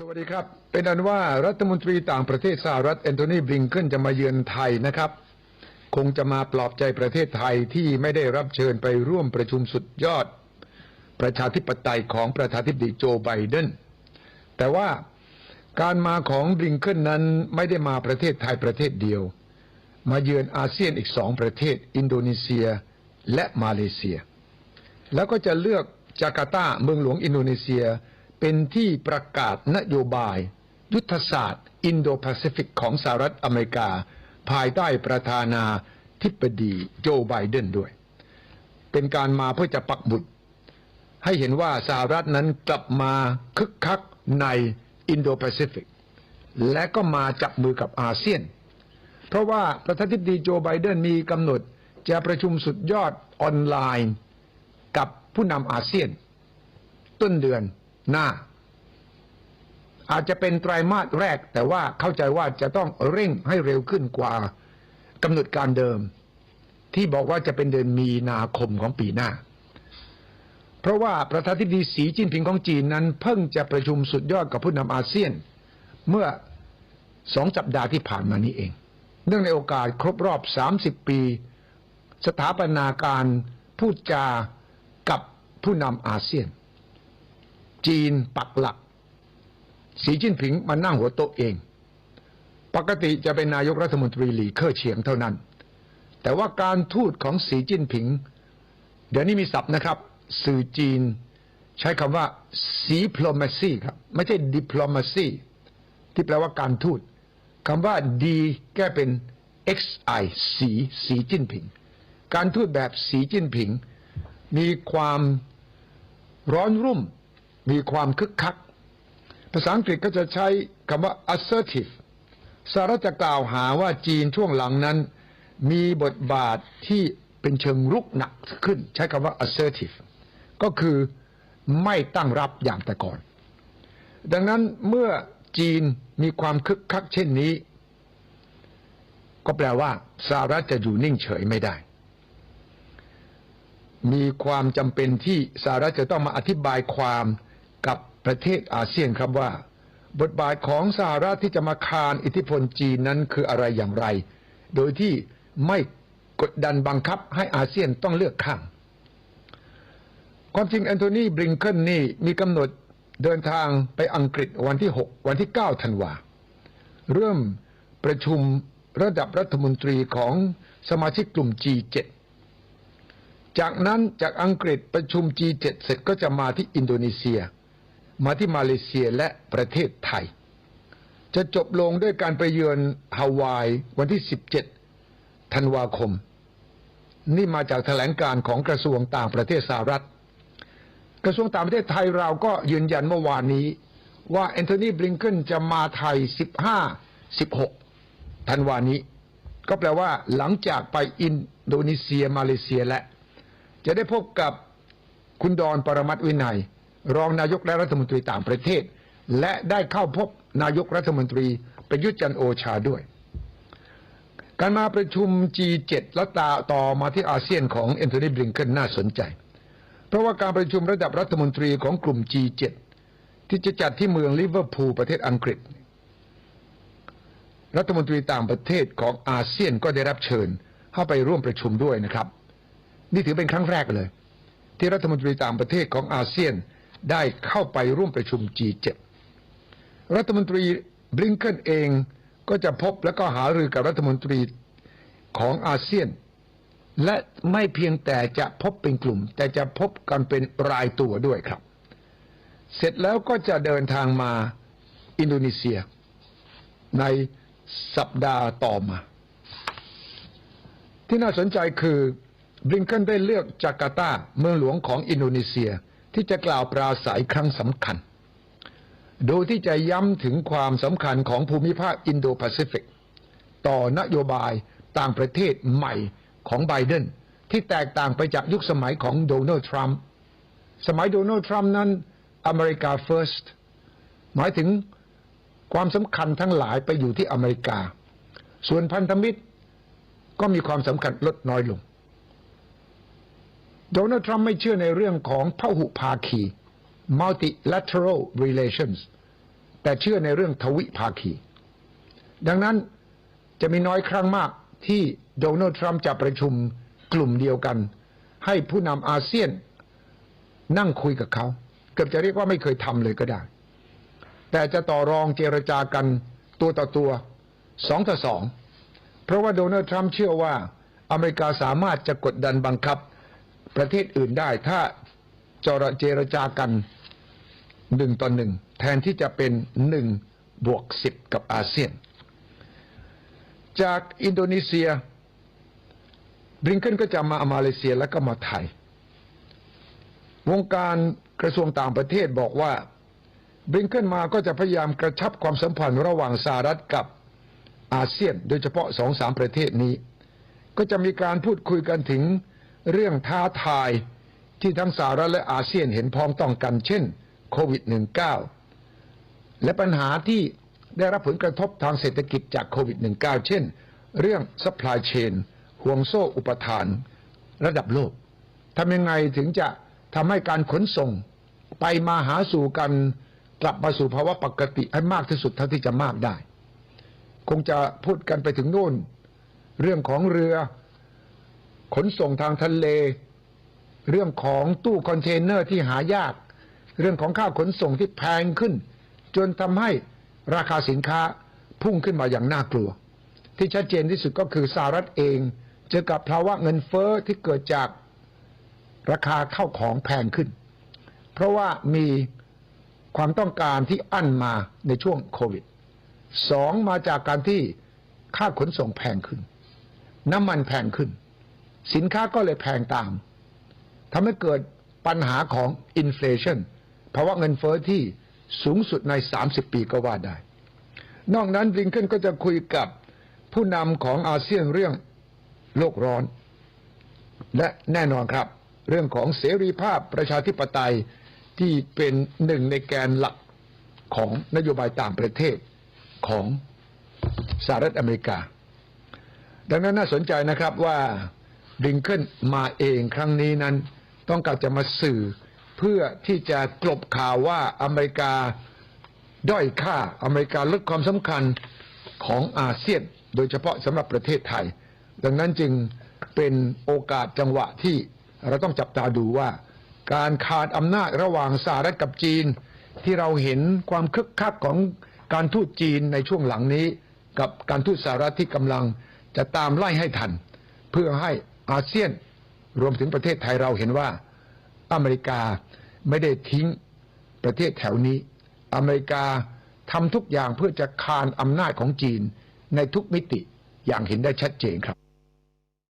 สวัสดีครับ เป็นอันว่ารัฐมนตรีต่างประเทศสหรัฐแอนโทนีบลิงเคนจะมาเยือนไทยนะครับ คงจะมาปลอบใจประเทศไทยที่ไม่ได้รับเชิญไปร่วมประชุมสุดยอด ประชาธิปไตยของประธานาธิบดีโจไบเดนแต่ว่าการมาของบลิงเคนนั้นไม่ได้มาประเทศไทยประเทศเดียว มาเยือนอาเซียนอีกสองประเทศ อินโดนีเซียและมาเลเซีย แล้วก็จะเลือกจาการ์ตาเมืองหลวงอินโดนีเซีย เป็นที่ประกาศนโยบาย ยุทธศาสตร์ อินโดแปซิฟิกของสหรัฐอเมริกา ภายใต้ประธานาธิบดีโจไบเดนด้วย เป็นการมาเพื่อจะปักบุตรให้เห็นว่าสหรัฐนั้นกลับมาคึกคักในอินโดแปซิฟิกและก็มาจับมือกับอาเซียน เพราะว่าประธานาธิบดีโจไบเดนมีกำหนดจะประชุมสุดยอดออนไลน์กับผู้นำอาเซียน ต้นเดือน หน้า อาจจะเป็นไตรมาสแรก แต่ว่าเข้าใจว่าจะต้องเร่งให้เร็วขึ้นกว่ากำหนดการเดิม ที่บอกว่าจะเป็นเดือนมีนาคมของปีหน้า เพราะว่าประธานาธิบดีสีจิ้นผิงของจีนนั้น เพิ่งจะประชุมสุดยอดกับผู้นำอาเซียน เมื่อสองสัปดาห์ที่ผ่านมานี้เอง เนื่องในโอกาสครบรอบ 30 ปี สถาปนาการพูดจากับผู้นำอาเซียน จีนปักหลัก สีจิ้นผิงมานั่งหัวโต๊ะเอง ปกติจะเป็นนายกรัฐมนตรีหลีเค่อเฉียงเท่านั้น แต่ว่าการทูตของสีจิ้นผิง เดี๋ยวนี้มีศัพท์นะครับ สื่อจีนใช้คำว่า diplomacy ครับ ไม่ใช่ diplomacy ที่แปลว่าการทูตคำว่า D แก้เป็น xi สีสีจิ้นผิง การทูตแบบสีจิ้นผิง มีความร้อนรุ่ม มีความคึกคัก ภาษาอังกฤษก็จะใช้คำว่า assertive สหรัฐจะกล่าวหาว่าจีนช่วงหลังนั้น มีบทบาทที่เป็นเชิงรุกหนักขึ้น ใช้คำว่า assertive ก็คือไม่ตั้งรับอย่างแต่ก่อน ดังนั้นเมื่อจีนมีความคึกคักเช่นนี้ ก็แปลว่าสหรัฐจะอยู่นิ่งเฉยไม่ได้ มีความจำเป็นที่สหรัฐจะต้องมาอธิบายความ ประเทศอาเซียนครับว่า บทบาทของสหรัฐที่จะมาคานอิทธิพลจีนนั้นคืออะไรอย่างไร โดยที่ไม่กดดันบังคับให้อาเซียนต้องเลือกข้าง ความจริงแอนโทนีบริงเคนนี่มีกำหนดเดินทางไปอังกฤษวันที่ 6 วันที่ 9 ธันวา เริ่มประชุมระดับรัฐมนตรีของสมาชิกกลุ่ม G7 จากนั้นจากอังกฤษประชุม G7 เสร็จก็จะมาที่อินโดนีเซีย มาที่มาเลเซียและประเทศไทย จะจบลงด้วยการไปเยือนฮาวายวันที่ 17 ธันวาคม นี่มาจากแถลงการของกระทรวงต่างประเทศสหรัฐ กระทรวงต่างประเทศไทยเราก็ยืนยันเมื่อวานนี้ว่าแอนโทนีบลิงเคนจะมาไทย 15 16 ธันวานี้ ก็แปลว่าหลังจากไปอินโดนีเซียมาเลเซียและ จะได้พบกับคุณดอนปรมัตถวินัย รองนายกและรัฐมนตรีต่างประเทศ และได้เข้าพบนายกรัฐมนตรีประยุทธ์จันโอชาด้วย การมาประชุม G7 และตาต่อมาที่อาเซียนของแอนโทนีบลิงเคนน่าสนใจ เพราะว่าการประชุมระดับรัฐมนตรีของกลุ่ม G7 ที่จะจัดที่เมืองลิเวอร์พูลประเทศอังกฤษ รัฐมนตรีต่างประเทศของอาเซียนก็ได้รับเชิญเข้าไปร่วมประชุมด้วยนะครับ นี่ถือเป็นครั้งแรกเลย ที่รัฐมนตรีต่างประเทศของอาเซียน ได้เข้าไปร่วมประชุม G7 รัฐมนตรีบลิงเคนเองก็จะพบและก็หารือกับรัฐมนตรีของอาเซียน และไม่เพียงแต่จะพบเป็นกลุ่ม แต่จะพบกันเป็นรายตัวด้วยครับ เสร็จแล้วก็จะเดินทางมาอินโดนีเซีย ในสัปดาห์ต่อมา ที่น่าสนใจคือบริงเคนได้เลือกจาการ์ตาเมืองหลวงของอินโดนีเซีย ที่จะกล่าวปราศัยครั้งสำคัญ โดยที่จะย้ำถึงความสำคัญของภูมิภาคอินโดแปซิฟิก ต่อนโยบายต่างประเทศใหม่ของไบเดนที่แตกต่างไปจากยุคสมัยของโดนัลด์ทรัมป์สมัยโดนัลด์ทรัมป์นั้นอเมริกา first หมายถึงความสำคัญทั้งหลายไปอยู่ที่อเมริกา ส่วนพันธมิตรก็มีความสำคัญลดน้อยลง โดนัลด์ทรัมป์ไม่เชื่อในเรื่องของพหุภาคี multilateral relations แต่เชื่อในเรื่องทวิภาคี ดังนั้นจะมีน้อยครั้งมากที่โดนัลด์ทรัมป์จะประชุมกลุ่มเดียวกัน ให้ผู้นำอาเซียนนั่งคุยกับเขา เกือบจะเรียกว่าไม่เคยทำเลยก็ได้ แต่จะต่อรองเจรจากันตัวต่อตัวสองต่อสอง เพราะว่าโดนัลด์ทรัมป์เชื่อว่าอเมริกาสามารถจะกดดันบังคับ ประเทศอื่นได้ ถ้าจรเจรจากันหนึ่งต่อหนึ่งแทนที่จะเป็นหนึ่งบวกสิบกับอาเซียน จากอินโดนีเซียบริงเกนก็จะมามาเลเซียแล้วก็มาไทย วงการกระทรวงต่างประเทศบอกว่าบริงเกนมาก็จะพยายามกระชับความสัมพันธ์ระหว่างสหรัฐกับอาเซียน โดยเฉพาะสองสามประเทศนี้ ก็จะมีการพูดคุยกันถึง เรื่องท้าทายที่ทั้งสหรัฐและอาเซียนเห็นพ้องต้องกัน เช่นโควิด -19 และปัญหาที่ได้รับผลกระทบทางเศรษฐกิจจากโควิด -19 เช่น เรื่อง supply chain ห่วงโซ่อุปทาน ระดับโลกทำยังไงถึงจะทำให้การขนส่งไปมาหาสู่กันกลับมาสู่ภาวะปกติให้มากที่สุดเท่าที่จะมากได้ คงจะพูดกันไปถึงโน่น เรื่องของเรือ ขนส่งทางทะเล เรื่องของตู้คอนเทนเนอร์ที่หายาก เรื่องของค่าขนส่งที่แพงขึ้น จนทำให้ราคาสินค้าพุ่งขึ้นมาอย่างน่ากลัว ที่ชัดเจนที่สุดก็คือสหรัฐเองเจอกับภาวะเงินเฟ้อที่เกิดจากราคาเข้าของแพงขึ้น เพราะว่ามีความต้องการที่อั้นมาในช่วงโควิดสองมาจากการที่ค่าขนส่งแพงขึ้น น้ำมันแพงขึ้น สินค้าก็เลยแพงตามทำให้เกิดปัญหาของอินฟลชันภาวะเงินเฟอ้อที่สูงสุดใน 30 ปีก็ว่าได้ นอกนั้นบลิงเคนก็จะคุยกับผู้นำของอาเซียนเรื่องโลกร้อน และแน่นอนครับ เรื่องของเสรีภาพประชาธิปไตยที่เป็นหนึ่งในแกนหลักของนโยบายต่างประเทศของสหรัฐอเมริกา ดังนั้นน่าสนใจนะครับว่า บลิงเคนมาเองครั้งนี้นั้น ต้องการจะมาสื่อเพื่อที่จะกลบข่าวว่าอเมริกาด้อยค่าอเมริกาลดความสำคัญของอาเซียน โดยเฉพาะสำหรับประเทศไทย ดังนั้นจึงเป็นโอกาสจังหวะที่เราต้องจับตาดูว่า การขาดอำนาจระหว่างสหรัฐกับจีน ที่เราเห็นความคึกคักของการทูตจีนในช่วงหลังนี้ กับการทูตสหรัฐที่กำลังจะตามไล่ให้ทัน เพื่อให้ อาเซียนรวมถึงประเทศไทยเราเห็นว่าอเมริกาไม่ได้ทิ้งประเทศแถวนี้ อเมริกาทำทุกอย่างเพื่อจะคานอำนาจของจีนในทุกมิติอย่างเห็นได้ชัดเจนครับ